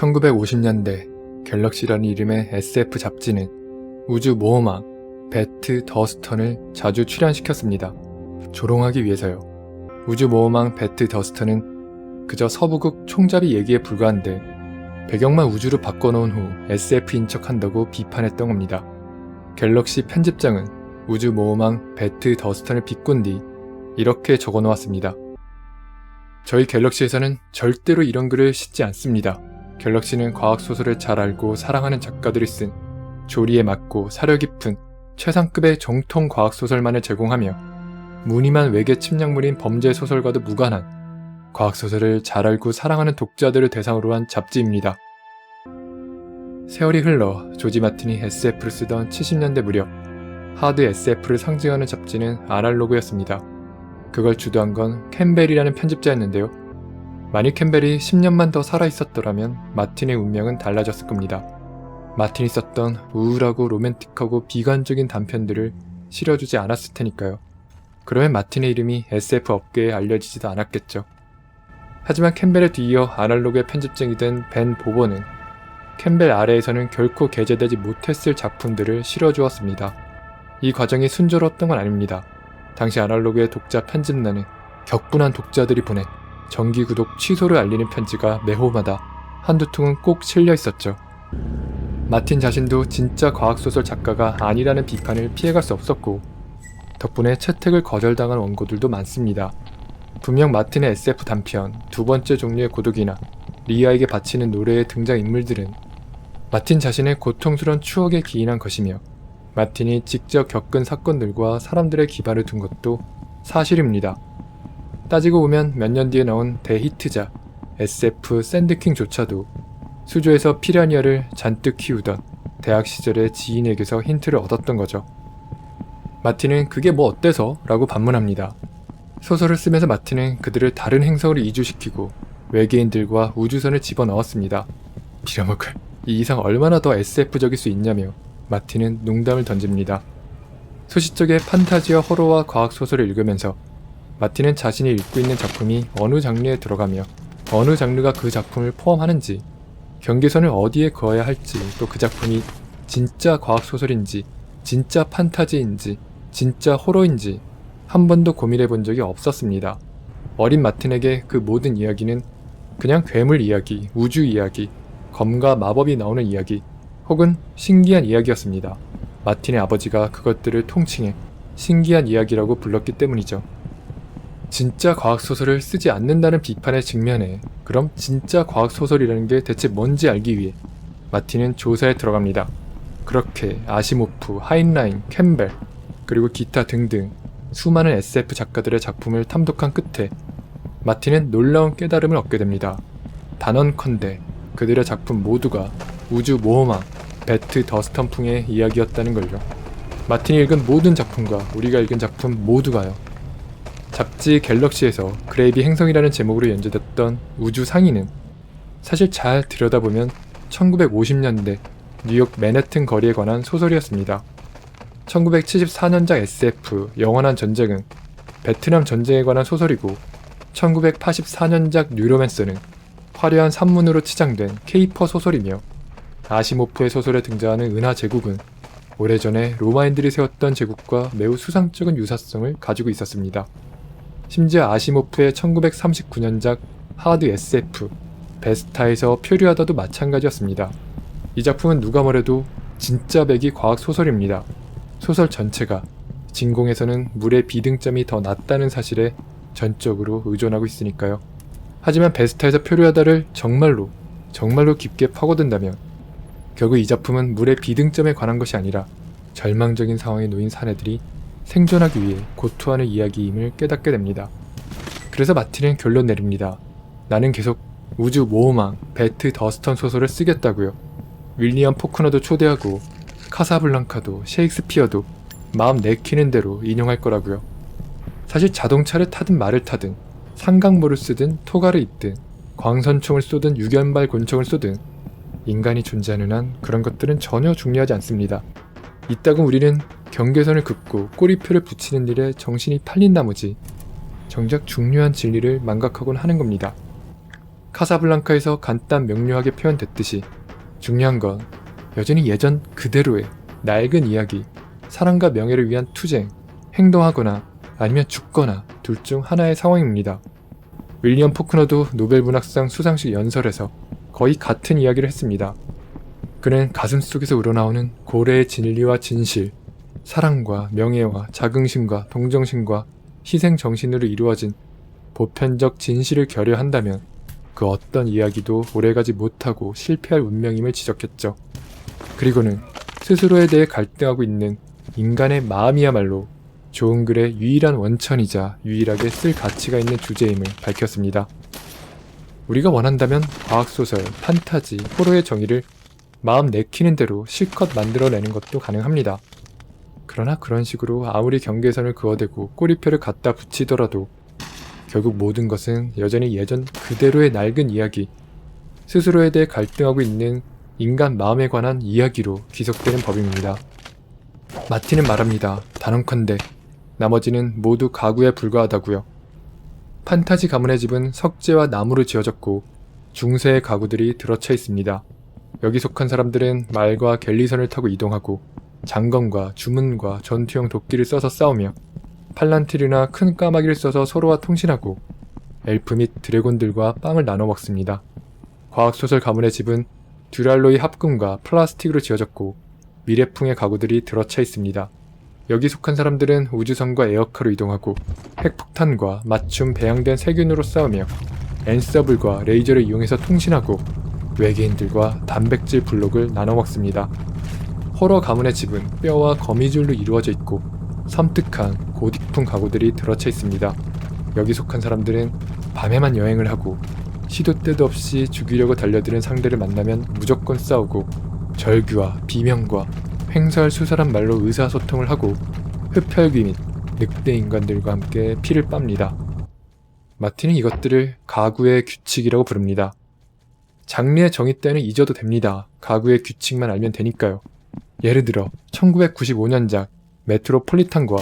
1950년대 갤럭시라는 이름의 SF 잡지는 우주 모험왕 배트 더스턴을 자주 출연시켰습니다. 조롱하기 위해서요. 우주 모험왕 배트 더스턴은 그저 서부극 총잡이 얘기에 불과한데 배경만 우주로 바꿔놓은 후 SF인 척한다고 비판했던 겁니다. 갤럭시 편집장은 우주 모험왕 배트 더스턴을 비꾼 뒤 이렇게 적어놓았습니다. 저희 갤럭시에서는 절대로 이런 글을 싣지 않습니다. 갤럭시는 과학 소설을 잘 알고 사랑하는 작가들이 쓴 조리에 맞고 사려 깊은 최상급의 정통 과학 소설만을 제공하며 무늬만 외계 침략물인 범죄 소설과도 무관한 과학 소설을 잘 알고 사랑하는 독자들을 대상으로 한 잡지입니다. 세월이 흘러 조지 마틴이 SF를 쓰던 70년대 무렵 하드 SF를 상징하는 잡지는 아날로그였습니다. 그걸 주도한 건 캠벨이라는 편집자였는데요. 만일 캠벨이 10년만 더 살아있었더라면 마틴의 운명은 달라졌을 겁니다. 마틴이 썼던 우울하고 로맨틱하고 비관적인 단편들을 실어주지 않았을 테니까요. 그러면 마틴의 이름이 SF 업계에 알려지지도 않았겠죠. 하지만 캠벨에 뒤이어 아날로그의 편집증이 된 벤 보버는 캠벨 아래에서는 결코 게재되지 못했을 작품들을 실어주었습니다. 이 과정이 순조로웠던 건 아닙니다. 당시 아날로그의 독자 편집란은 격분한 독자들이 보낸 정기 구독 취소를 알리는 편지가 매호마다 한두 통은 꼭 실려 있었죠. 마틴 자신도 진짜 과학소설 작가가 아니라는 비판을 피해갈 수 없었고 덕분에 채택을 거절당한 원고들도 많습니다. 분명 마틴의 SF 단편 두 번째 종류의 고독이나 리아에게 바치는 노래의 등장인물들은 마틴 자신의 고통스러운 추억에 기인한 것이며 마틴이 직접 겪은 사건들과 사람들의 기반을 둔 것도 사실입니다. 따지고 보면 몇 년 뒤에 나온 대히트작 SF 샌드킹조차도 수조에서 피라니아를 잔뜩 키우던 대학 시절의 지인에게서 힌트를 얻었던 거죠. 마틴은 그게 뭐 어때서? 라고 반문합니다. 소설을 쓰면서 마틴은 그들을 다른 행성으로 이주시키고 외계인들과 우주선을 집어넣었습니다. 빌어먹을 이 이상 얼마나 더 SF적일 수 있냐며 마틴은 농담을 던집니다. 소시적의 판타지와 호러와 과학소설을 읽으면서 마틴은 자신이 읽고 있는 작품이 어느 장르에 들어가며 어느 장르가 그 작품을 포함하는지 경계선을 어디에 그어야 할지 또 그 작품이 진짜 과학소설인지 진짜 판타지인지 진짜 호러인지 한 번도 고민해 본 적이 없었습니다. 어린 마틴에게 그 모든 이야기는 그냥 괴물 이야기, 우주 이야기, 검과 마법이 나오는 이야기, 혹은 신기한 이야기였습니다. 마틴의 아버지가 그것들을 통칭해 신기한 이야기라고 불렀기 때문이죠. 진짜 과학소설을 쓰지 않는다는 비판의 측면에 그럼 진짜 과학소설이라는 게 대체 뭔지 알기 위해 마틴은 조사에 들어갑니다. 그렇게 아시모프, 하인라인, 캠벨, 그리고 기타 등등 수많은 SF 작가들의 작품을 탐독한 끝에 마틴은 놀라운 깨달음을 얻게 됩니다. 단언컨대 그들의 작품 모두가 우주 모험왕 배트 더스턴풍의 이야기였다는 걸요. 마틴이 읽은 모든 작품과 우리가 읽은 작품 모두가요. 잡지 갤럭시에서 그레이비 행성이라는 제목으로 연재됐던 우주 상인은 사실 잘 들여다보면 1950년대 뉴욕 맨해튼 거리에 관한 소설이었습니다. 1974년작 SF 영원한 전쟁은 베트남 전쟁에 관한 소설이고 1984년작 뉴로맨스는 화려한 산문으로 치장된 케이퍼 소설이며 아시모프의 소설에 등장하는 은하 제국은 오래전에 로마인들이 세웠던 제국과 매우 수상적인 유사성을 가지고 있었습니다. 심지어 아시모프의 1939년작 하드 SF 베스타에서 표류하다도 마찬가지였습니다. 이 작품은 누가 뭐래도 진짜 배기 과학 소설입니다. 소설 전체가 진공에서는 물의 비등점이 더 낮다는 사실에 전적으로 의존하고 있으니까요. 하지만 베스타에서 표류하다를 정말로 정말로 깊게 파고든다면 결국 이 작품은 물의 비등점에 관한 것이 아니라 절망적인 상황에 놓인 사내들이 생존하기 위해 고투하는 이야기임을 깨닫게 됩니다. 그래서 마틴은 결론 내립니다. 나는 계속 우주 모험왕 배트 더스턴 소설을 쓰겠다고요. 윌리엄 포크너도 초대하고 카사블랑카도 셰익스피어도 마음 내키는 대로 인용할 거라고요. 사실 자동차를 타든 말을 타든 삼각모를 쓰든 토가를 입든 광선총을 쏘든 유견발 곤충을 쏘든 인간이 존재하는 한 그런 것들은 전혀 중요하지 않습니다. 이따금 우리는 경계선을 긋고 꼬리표를 붙이는 일에 정신이 팔린 나머지 정작 중요한 진리를 망각하곤 하는 겁니다. 카사블랑카에서 간단 명료하게 표현됐듯이 중요한 건 여전히 예전 그대로의 낡은 이야기, 사랑과 명예를 위한 투쟁, 행동하거나 아니면 죽거나 둘 중 하나의 상황입니다. 윌리엄 포크너도 노벨 문학상 수상식 연설에서 거의 같은 이야기를 했습니다. 그는 가슴 속에서 우러나오는 고래의 진리와 진실, 사랑과 명예와 자긍심과 동정심과 희생 정신으로 이루어진 보편적 진실을 결여한다면 그 어떤 이야기도 오래가지 못하고 실패할 운명임을 지적했죠. 그리고는 스스로에 대해 갈등하고 있는 인간의 마음이야말로 좋은 글의 유일한 원천이자 유일하게 쓸 가치가 있는 주제임을 밝혔습니다. 우리가 원한다면 과학소설, 판타지, 호러의 정의를 마음 내키는 대로 실컷 만들어내는 것도 가능합니다. 그러나 그런 식으로 아무리 경계선을 그어대고 꼬리표를 갖다 붙이더라도 결국 모든 것은 여전히 예전 그대로의 낡은 이야기, 스스로에 대해 갈등하고 있는 인간 마음에 관한 이야기로 귀속되는 법입니다. 마티는 말합니다. 단언컨대 나머지는 모두 가구에 불과하다고요. 판타지 가문의 집은 석재와 나무로 지어졌고 중세의 가구들이 들어차 있습니다. 여기 속한 사람들은 말과 갤리선을 타고 이동하고 장검과 주문과 전투용 도끼를 써서 싸우며 팔란티르나 큰 까마귀를 써서 서로와 통신하고 엘프 및 드래곤들과 빵을 나눠 먹습니다. 과학소설 가문의 집은 듀랄로이 합금과 플라스틱으로 지어졌고 미래풍의 가구들이 들어차 있습니다. 여기 속한 사람들은 우주선과 에어카로 이동하고 핵폭탄과 맞춤 배양된 세균으로 싸우며 앤서블과 레이저를 이용해서 통신하고 외계인들과 단백질 블록을 나눠 먹습니다. 호러 가문의 집은 뼈와 거미줄로 이루어져 있고 섬뜩한 고딕풍 가구들이 들어차 있습니다. 여기 속한 사람들은 밤에만 여행을 하고 시도 때도 없이 죽이려고 달려드는 상대를 만나면 무조건 싸우고 절규와 비명과 횡설수설한 말로 의사소통을 하고 흡혈귀 및 늑대 인간들과 함께 피를 빱니다. 마틴은 이것들을 가구의 규칙이라고 부릅니다. 장르의 정의 때는 잊어도 됩니다. 가구의 규칙만 알면 되니까요. 예를 들어 1995년작 메트로폴리탄과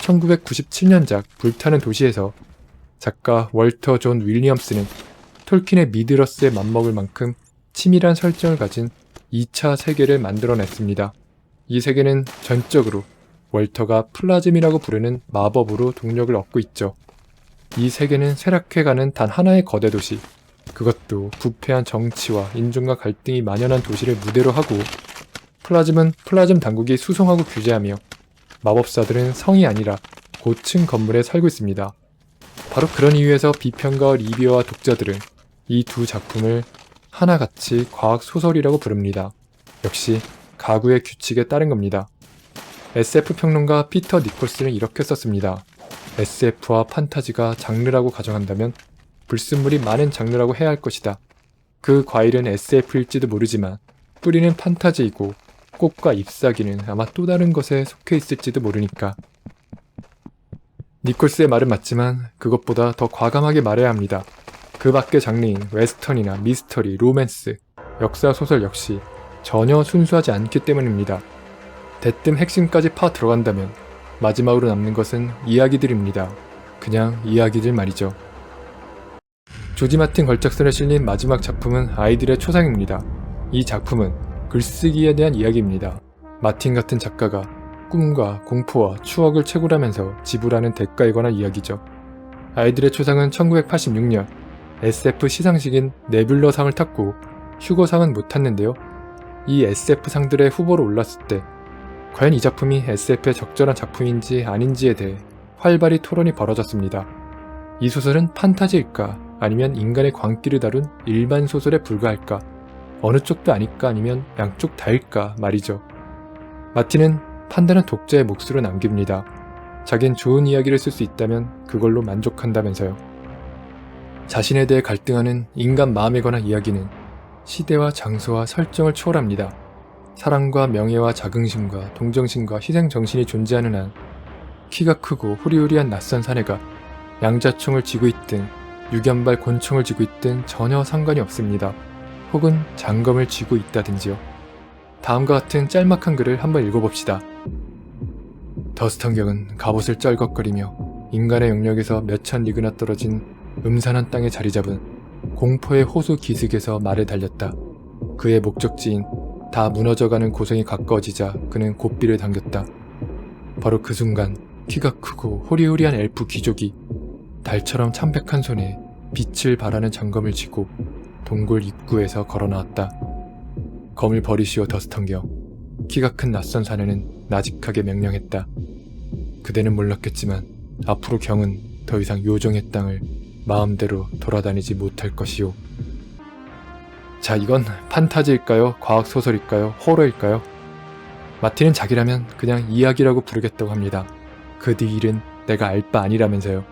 1997년작 불타는 도시에서 작가 월터 존 윌리엄스는 톨킨의 미드러스에 맞먹을 만큼 치밀한 설정을 가진 2차 세계를 만들어냈습니다. 이 세계는 전적으로 월터가 플라즘이라고 부르는 마법으로 동력을 얻고 있죠. 이 세계는 쇠락해가는 단 하나의 거대 도시, 그것도 부패한 정치와 인종과 갈등이 만연한 도시를 무대로 하고 플라즘은 플라즘 당국이 수송하고 규제하며 마법사들은 성이 아니라 고층 건물에 살고 있습니다. 바로 그런 이유에서 비평가 리뷰어와 독자들은 이 두 작품을 하나같이 과학 소설이라고 부릅니다. 역시 가구의 규칙에 따른 겁니다. SF 평론가 피터 니콜스는 이렇게 썼습니다. SF와 판타지가 장르라고 가정한다면 불순물이 많은 장르라고 해야 할 것이다. 그 과일은 SF일지도 모르지만 뿌리는 판타지이고 꽃과 잎사귀는 아마 또 다른 것에 속해 있을지도 모르니까. 니콜스의 말은 맞지만 그것보다 더 과감하게 말해야 합니다. 그 밖의 장르인 웨스턴이나 미스터리, 로맨스, 역사 소설 역시 전혀 순수하지 않기 때문입니다. 대뜸 핵심까지 파 들어간다면 마지막으로 남는 것은 이야기들입니다. 그냥 이야기들 말이죠. 조지 마틴 걸작선에 실린 마지막 작품은 아이들의 초상입니다. 이 작품은 글쓰기에 대한 이야기입니다. 마틴 같은 작가가 꿈과 공포와 추억을 채굴하면서 지불하는 대가에 관한 이야기죠. 아이들의 초상은 1986년 SF 시상식인 네뷸러상을 탔고 휴거상은 못 탔는데요. 이 SF상들의 후보로 올랐을 때 과연 이 작품이 SF의 적절한 작품인지 아닌지에 대해 활발히 토론이 벌어졌습니다. 이 소설은 판타지일까 아니면 인간의 광기를 다룬 일반 소설에 불과할까 어느 쪽도 아닐까 아니면 양쪽 다일까 말이죠. 마틴은 판단은 독자의 몫으로 남깁니다. 자긴 좋은 이야기를 쓸 수 있다면 그걸로 만족한다면서요. 자신에 대해 갈등하는 인간 마음에 관한 이야기는 시대와 장소와 설정을 초월합니다. 사랑과 명예와 자긍심과 동정심과 희생정신이 존재하는 한 키가 크고 후리후리한 낯선 사내가 양자총을 쥐고 있든 유견발 곤충을 쥐고 있든 전혀 상관이 없습니다. 혹은 장검을 쥐고 있다든지요. 다음과 같은 짤막한 글을 한번 읽어봅시다. 더스턴경은 갑옷을 쩔걱거리며 인간의 영역에서 몇천 리그나 떨어진 음산한 땅에 자리 잡은 공포의 호수 기슭에서 말을 달렸다. 그의 목적지인 다 무너져가는 고성이 가까워지자 그는 고삐를 당겼다. 바로 그 순간 키가 크고 호리호리한 엘프 귀족이 달처럼 참백한 손에 빛을 발하는 장검을 쥐고 동굴 입구에서 걸어 나왔다. 검을 버리시오 더스턴겨. 키가 큰 낯선 사내는 나직하게 명령했다. 그대는 몰랐겠지만 앞으로 경은 더 이상 요정의 땅을 마음대로 돌아다니지 못할 것이오. 자, 이건 판타지일까요? 과학소설일까요? 호러일까요? 마티는 자기라면 그냥 이야기라고 부르겠다고 합니다. 그 뒤 일은 내가 알 바 아니라면서요.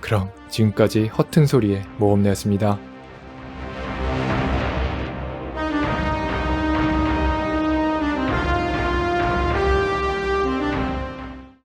그럼 지금까지 허튼 소리의 모험내였습니다.